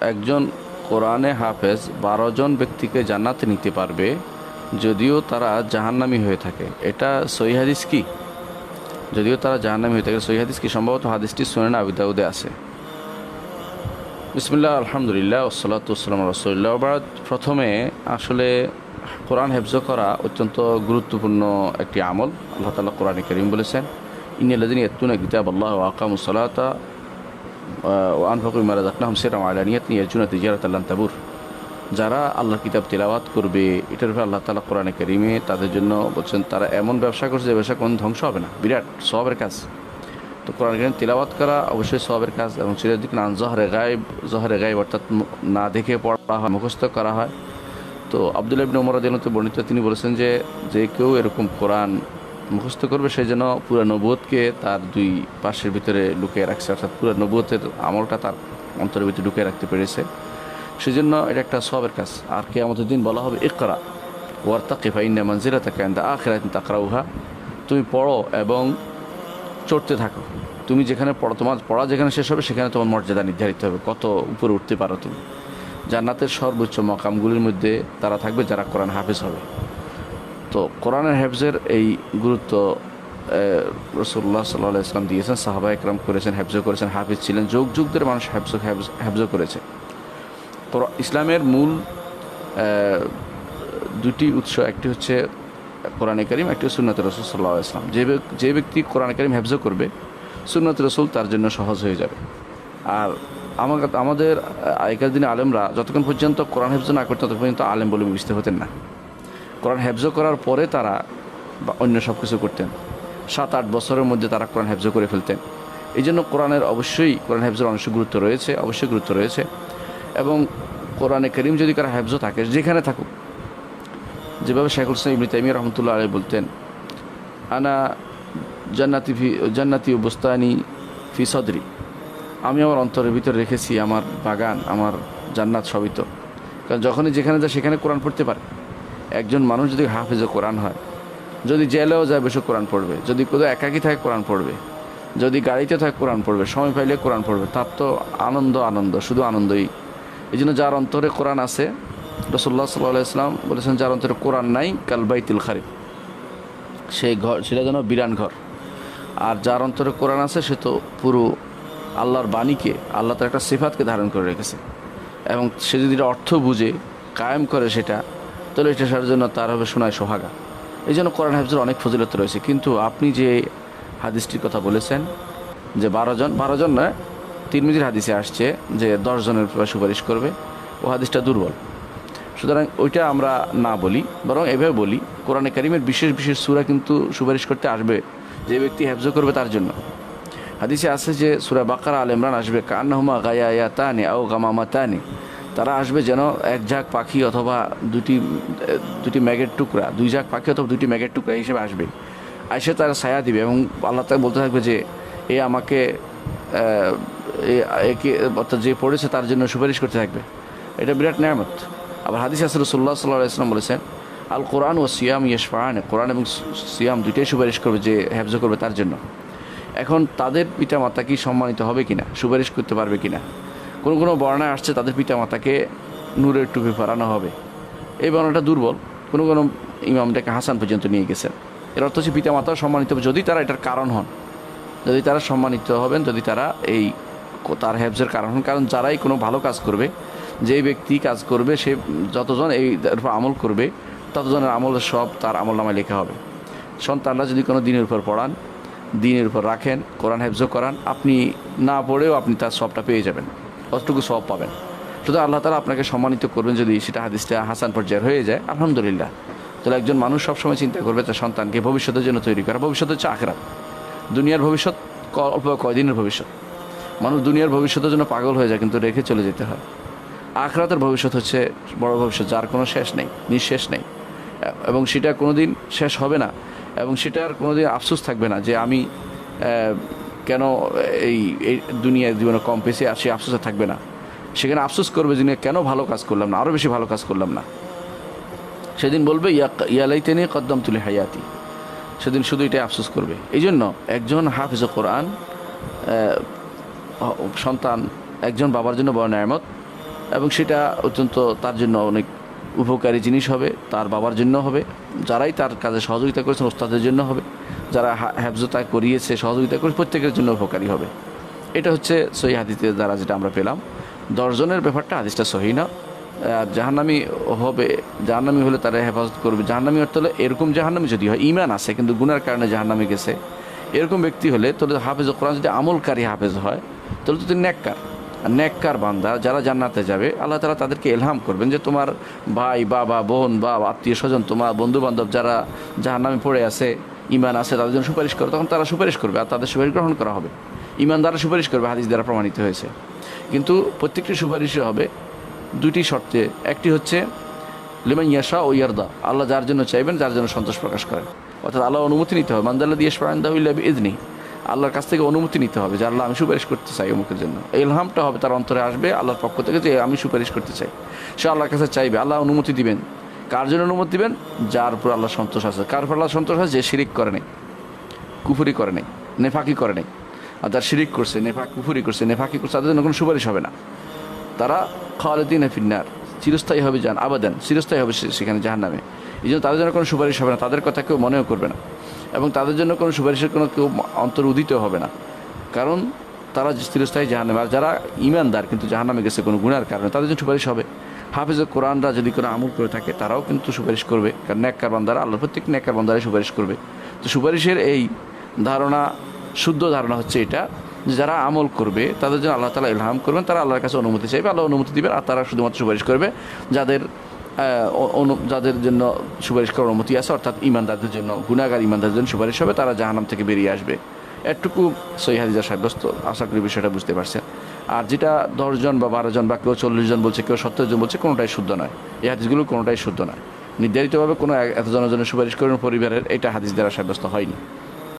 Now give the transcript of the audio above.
একজন কোরআনে হাফেজ, বারো জন ব্যক্তিকে জান্নাতে নিতে পারবে, যদিও তারা জাহান্নামি হয়ে থাকে। এটা সহি হাদিস কি? যদিও তারা জাহান্নামি হয়ে থাকে, সহি হাদিস কি? সম্ভবত হাদিসটি সোনেন আবিদাউদে আছে। বিসমিল্লাহ, আলহামদুলিল্লাহ ওসলাতাম রসুল্লাহ প্রথমে আসলে কোরআন হেফজ করা অত্যন্ত গুরুত্বপূর্ণ একটি আমল। আল্লাহ তালা কোরআন করিম বলেছেন ইনিয়াল্লাদিন এতুনা কিতাব আল্লাহ আকাম সালাতা ও আনফাকুল মারা জাকনাহম সেরাম আলানিয়াত নিয়ে চুনা তিজারত আল্লাহ তাবুর। যারা আল্লাহর কিতাব তেলাওয়াত করবে, এটার উপরে আল্লাহ তালা কোরআনে করিমে তাদের জন্য বলছেন, তারা এমন ব্যবসা করছে যে ব্যবসা কোনো ধ্বংস হবে না। বিরাট সবের কাজ। তো কোরআন করিম তেলাওয়াত করা অবশ্যই সবের কাজ এবং সিরাজদিক নান জহরে গায়েব জহরে গায়েব অর্থাৎ না দেখে পড়া হয়, মুখস্থ করা হয়। তো আবদুল্লাহ ইবিন ওমর দিনতে বর্ণিত তিনি বলেছেন যে যে কেউ এরকম কোরআন মুখস্থ করবে সে যেন পুরো নবুয়তকে তার দুই পাশের ভিতরে লুকিয়ে রাখছে, অর্থাৎ পুরো নবুয়তের আমলটা তার অন্তরের ভিতরে লুকিয়ে রাখতে পেরেছে। সেজন্য এটা একটা সবের কাজ। আর কে আমাদের দিন বলা হবে, ইকরা ওয়ার্তাকি ফাইন্না মঞ্জিরা তাকে আন্দা আখেরাত তাকরাউহা। তুমি পড়ো এবং চড়তে থাকো। তুমি যেখানে পড়ো, তোমার পড়া যেখানে শেষ হবে, সেখানে তোমার মর্যাদা নির্ধারিত হবে। কত উপরে উঠতে পারো তুমি? জান্নাতের সর্বোচ্চ মকামগুলির মধ্যে তারা থাকবে যারা কোরআন হাফেজ হবে। তো কোরআনের হেফজের এই গুরুত্ব রসুল্লাহ সাল্লাহ ইসলাম দিয়েছেন সাহাবা একরাম করেছেন, হেফজ করেছেন, হাফিজ ছিলেন, যুগ যুগ ধরে মানুষ হেফজ হেফজ করেছে। কোরআ- ইসলামের মূল দুটি উৎস, একটি হচ্ছে কোরআনে করিম, একটি সুন্নত রসুল সাল্লাহ ইসলাম যে যে ব্যক্তি কোরআনে করিম হেফজ করবে, সুন্নত রসুল তার জন্য সহজ হয়ে যাবে। আর আমাকে আমাদের আগেকার দিনে আলেমরা যতক্ষণ পর্যন্ত কোরআন হেফজ না করতেন ততক্ষণ পর্যন্ত আলেম বলে বুঝতে হতেন না। কোরআন হেফজ করার পরে তারা বা অন্য সব কিছু করতেন। সাত, আট বছরের মধ্যে তারা কোরআন হেফজ করে ফেলতেন। এই জন্য কোরআনের অবশ্যই কোরআন হেফজের অংশ গুরুত্ব রয়েছে, অবশ্যই গুরুত্ব রয়েছে। এবং কোরআনে করিম যদি কারও হেফজ থাকে, যেখানে থাকুক, যেভাবে শেখুল ইসলাম ইবনি তাইমিয়া রহমতুল্লাহ আলী বলতেন, আনা জান্নাতি ফি, জান্নাতি বুস্তানি ফি সদরি। আমি আমার অন্তরের ভিতরে রেখেছি আমার বাগান, আমার জান্নাত সবই তো। কারণ যখনই যেখানে যায়, সেখানে কোরআন পড়তে পারে। একজন মানুষ যদি হাফেজে কোরআন হয়, যদি জেলেও যায় বসে কোরআন পড়বে, যদি কোথাও একাকি থাকে কোরআন পড়বে, যদি গাড়িতে থাকে কোরআন পড়বে, সময় পাইলে কোরআন পড়বে, তার তো আনন্দ আনন্দ, শুধু আনন্দই। এই জন্য যার অন্তরে কোরআন আছে রসল্লা সাল্লাহ ইসলাম বলেছেন, যার অন্তরে কোরআন নাই কালবাইতিল খারিফ। সেই ঘর, সেটা যেন বিরান ঘর। আর যার অন্তরে কোরআন আছে, সে তো পুরো আল্লাহর বাণীকে, আল্লাহ তার একটা সিফাতকে ধারণ করে রেখেছে। এবং সে যদি অর্থ বুঝে, কায়েম করে সেটা তাহলে এটা সেটার জন্য তার হবে সোনায় সোহাগা। এই জন্য কোরআন হাফজের অনেক ফজিলত রয়েছে। কিন্তু আপনি যে হাদিসটির কথা বলেছেন, যে বারো জন বারো জন নয়, তিরমিজির হাদিসে আসছে যে দশ জনের সুপারিশ করবে, ও হাদিসটা দুর্বল। সুতরাং ওইটা আমরা না বলি, বরং এভাবে বলি, কোরআনে কারিমের বিশেষ বিশেষ সুরা কিন্তু সুপারিশ করতে আসবে, যে ব্যক্তি হেফজ করবে তার জন্য। হাদিসে আছে যে সুরা বাকারা আল ইমরান আসবে কান্নাহুমা গায়া ইয়া তানে আও গামামা তানে তারা আসবে যেন এক ঝাঁক পাখি অথবা দুটি দুটি ম্যাগের টুকরা, দুই ঝাঁক পাখি অথবা দুটি ম্যাগের টুকরা হিসেবে আসবে। আইসে তারা ছায়া দিবে এবং আল্লাহ তাকে বলতে থাকবে যে, এ আমাকে একে অর্থাৎ যে পড়েছে তার জন্য সুপারিশ করতে থাকবে। এটা বিরাট নিয়ামত। আবার হাদিস আসর সাল্লাহ সাল্লাহ ইসলাম বলেছেন আল কোরআন ও সিয়াম ইয়েশফান কোরআন এবং সিয়াম দুইটাই সুপারিশ করবে যে, হেফজ করবে তার জন্য। এখন তাদের পিতা মাতা কি সম্মানিত হবে কিনা, সুপারিশ করতে পারবে কিনা? কোনো কোনো বর্ণায় আসছে তাদের পিতা মাতাকে নূরের টুপি পরানো হবে। এই বর্ণাটা দুর্বল। কোনো কোনো ইমামটাকে হাসান পর্যন্ত নিয়ে গেছেন। এর অর্থ হচ্ছে পিতা মাতাও সম্মানিত হবে যদি তারা এটার কারণ হন। যদি তারা সম্মানিত হবেন, যদি তারা এই তার হেফজের কারণ হন। কারণ যারাই কোনো ভালো কাজ করবে, যেই ব্যক্তি কাজ করবে, সে যতজন এই আমল করবে, ততজনের আমলের সব তার আমল নামায় লেখা হবে। সন্তানরা যদি কোনো দিনের উপর পড়ান, দিনের উপর রাখেন, কোরআন হেফজ করান, আপনি না পড়েও আপনি তার সবটা পেয়ে যাবেন। অতটুকু সব পাবেন। শুধু আল্লাহ তালা আপনাকে সম্মানিত করবেন যদি সেটা হাদিসটা হাসান পর্যায়ের হয়ে যায়, আলহামদুলিল্লাহ। তাহলে একজন মানুষ সবসময় চিন্তা করবে তার সন্তানকে ভবিষ্যতের জন্য তৈরি করা, ভবিষ্যৎ হচ্ছে আখরাত। দুনিয়ার ভবিষ্যৎ অল্প কয়দিনের ভবিষ্যৎ। মানুষ দুনিয়ার ভবিষ্যতের জন্য পাগল হয়ে যায় কিন্তু রেখে চলে যেতে হয়। আখরাতের ভবিষ্যৎ হচ্ছে বড় ভবিষ্যৎ যার কোনো শেষ নেই, নিঃশেষ নেই। এবং সেটা কোনো দিন শেষ হবে না। এবং সেটার কোনো দিন আফসোস থাকবে না যে আমি কেন এই এই দুনিয়ার জীবনে কম পেয়েছি আর সে আফসোসে থাকবে না? সেখানে আফসোস করবে যে কেন ভালো কাজ করলাম না? আরও বেশি ভালো কাজ করলাম না? সেদিন বলবে, ইয়া ইয়ালাই তেনে কদ্দম তুলে হায়াতি। সেদিন শুধু এটাই আফসোস করবে। এই জন্য একজন হাফিজ কোরআন সন্তান, একজন বাবার জন্য বড় নেয়ামত এবং সেটা অত্যন্ত তার জন্য অনেক উপকারী জিনিস হবে, তার বাবার জন্য হবে, যারাই তার কাজে সহযোগিতা করেছেন ওস্তাদের জন্য হবে, যারা হা- হেফজতা করিয়েছে, সহযোগিতা করে প্রত্যেকের জন্য উপকারী হবে। এটা হচ্ছে সহি হাদিসের দ্বারা যেটা আমরা পেলাম। দশজনের ব্যাপারটা হাদিসটা সহি না। জাহান্নামি হবে, জাহান্নামি হলে তারা হেফাজত করবে। জাহান্নামি অর্থ হলে এরকম জাহান্নামি যদি হয় ইমান আছে, কিন্তু গুনার কারণে জাহান্নামি গেছে। এরকম ব্যক্তি হলে, তাহলে হাফেজ কোরআন যদি আমলকারী হাফেজ হয়, তাহলে তো তিনি নেককার আর নেককার বান্দা, যারা জান্নাতে যাবে, আল্লাহ তালা তাদেরকে এলহাম করবেন যে তোমার ভাই, বাবা, বোন বা আত্মীয় স্বজন, তোমার বন্ধু বান্ধব যারা জাহান্নামে পড়ে আছে ইমান আছে, তাদের জন্য সুপারিশ করে, তখন তারা সুপারিশ করবে আর তাদের সুপারিশ গ্রহণ করা হবে। ইমান দ্বারা সুপারিশ করবে, হাদিস দ্বারা প্রমাণিত হয়েছে। কিন্তু প্রত্যেকটি সুপারিশই হবে দুটি শর্তে। একটি হচ্ছে, লিমান ইয়াশা ও ইয়ারদা, আল্লাহ যার জন্য চাইবেন, যার জন্য সন্তোষ প্রকাশ করেন। অর্থাৎ আল্লাহ অনুমতি নিতে হবে। মান্দাল্লা দিয়ে স্পারান্দা হইলে ইজনি আল্লাহর কাছ থেকে অনুমতি নিতে হবে যে, আল্লাহ, আমি সুপারিশ করতে চাই অমুকের জন্য। এই ইলহামটা হবে তার অন্তরে আসবে আল্লাহর পক্ষ থেকে যে, আমি সুপারিশ করতে চাই। সে আল্লাহর কাছে চাইবে। আল্লাহ অনুমতি দিবেন। কার জন্য অনুমতি দিবেন? যার উপর আল্লাহ সন্তোষ আছে। কার উপর আল্লাহ সন্তোষ আছে? যে শিরিক করে নেই। কুফুরি করে নেই। নেফাকি করে নেই। আর যার শিরিক করছে, নেফা, কুফুরি করছে, নেফাকি করছে, তাদের জন্য কোনো সুপারিশ হবে না। তারা খালেদিন ফিন্নার। চিরস্থায়ী হবে যান আবাদান। চিরস্থায়ী হবে সেখানে জাহান নামে এই জন্য তাদের জন্য কোনো সুপারিশ হবে না। তাদের কথা কেউ মনেও করবে না। এবং তাদের জন্য কোনো সুপারিশের কোনো কেউ অন্তর উদিত হবে না। কারণ তারা চিরস্থায়ী জাহান্নামে। আর যারা ইমানদার কিন্তু জাহান্নামে গেছে কোনো গুণার কারণে তাদের জন্য সুপারিশ হবে। হাফিজের কোরআনরা যদি কোনো আমল করে থাকে, তারাও কিন্তু সুপারিশ করবে। কারণ নেককার বান্দারা আল্লাহ প্রত্যেক নেককার বান্দারাই সুপারিশ করবে। তো সুপারিশের এই ধারণা, শুদ্ধ ধারণা হচ্ছে এটা, যে যারা আমল করবে, তাদের জন্য আল্লাহ তালা ইলহাম করবেন, তারা আল্লাহর কাছে অনুমতি চাইবে, আল্লাহ অনুমতি দিবেন, আর তারা শুধুমাত্র সুপারিশ করবে যাদের যাদের জন্য সুপারিশ করার অনুমতি আছে, অর্থাৎ ইমানদারদের জন্য গুণাগার ইমানদারদের জন্য সুপারিশ হবে, তারা জাহানাম থেকে বেরিয়ে আসবে। এটুকু সহি হাদিজা সাব্যস্ত, আশা করি বিষয়টা বুঝতে পারছেন। আর যেটা দশজন বা বারো জন বা কেউ চল্লিশ জন বলছে, কেউ সত্তর জন বলছে, কোনোটাই শুদ্ধ নয়। এই হাদিসগুলো কোনোটাই শুদ্ধ নয়। নির্ধারিতভাবে কোনো এতজনের জন্য সুপারিশ করবেন পরিবারের, এটা হাদিস দ্বারা সাব্যস্ত হয়নি।